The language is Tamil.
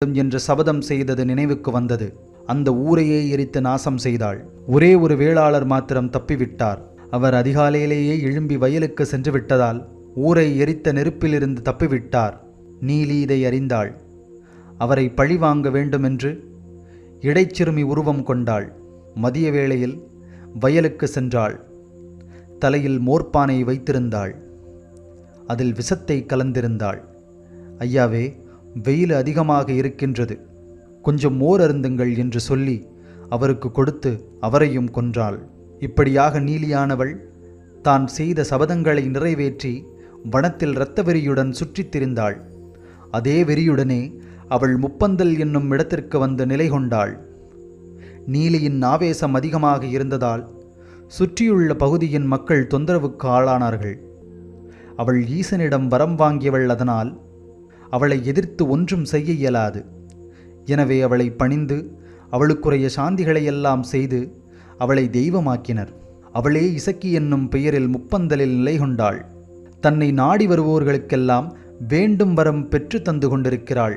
என்று சபதம் செய்தது நினைவுக்கு வந்தது. அந்த ஊரையே எரித்து நாசம் செய்தாள். ஒரே ஒரு வேளாளர் மாத்திரம் தப்பிவிட்டார். அவர் அதிகாலையிலேயே எழும்பி வயலுக்கு சென்று விட்டதால் ஊரை எரித்த நெருப்பிலிருந்து தப்பிவிட்டார். நீலி இதை அறிந்தாள். அவரை பழிவாங்க வேண்டுமென்று இடைச்சிறுமி உருவம் கொண்டாள். மதிய வேளையில் வயலுக்கு சென்றாள். தலையில் மோர்பானை வைத்திருந்தாள். அதில் விஷத்தை கலந்திருந்தாள். ஐயாவே வெயில் அதிகமாக இருக்கின்றது. கொஞ்சம் மோர் அருந்துங்கள் என்று சொல்லி அவருக்கு கொடுத்து அவரையும் கொன்றாள். இப்படியாக நீலியானவள் தான் செய்த சபதங்களை நிறைவேற்றி வனத்தில் இரத்த வெறியுடன் சுற்றித் திரிந்தாள். அதே வெறியுடனே அவள் முப்பந்தல் என்னும் இடத்திற்கு வந்து நிலை கொண்டாள். நீலியின் ஆவேசம் அதிகமாக இருந்ததால் சுற்றியுள்ள பகுதியின் மக்கள் தொந்தரவுக்கு ஆளானார்கள். அவள் ஈசனிடம் வரம் வாங்கியவள் அதனால் அவளை எதிர்த்து ஒன்றும் செய்ய இயலாது. எனவே அவளை பணிந்து அவளுக்குரிய சாந்திகளையெல்லாம் செய்து அவளை தெய்வமாக்கினர். அவளே இசக்கி என்னும் பெயரில் முப்பந்தலில் நிலை கொண்டாள். தன்னை நாடி வருவோர்களுக்கெல்லாம் வேண்டும் வரம் பெற்று தந்து கொண்டிருக்கிறாள்.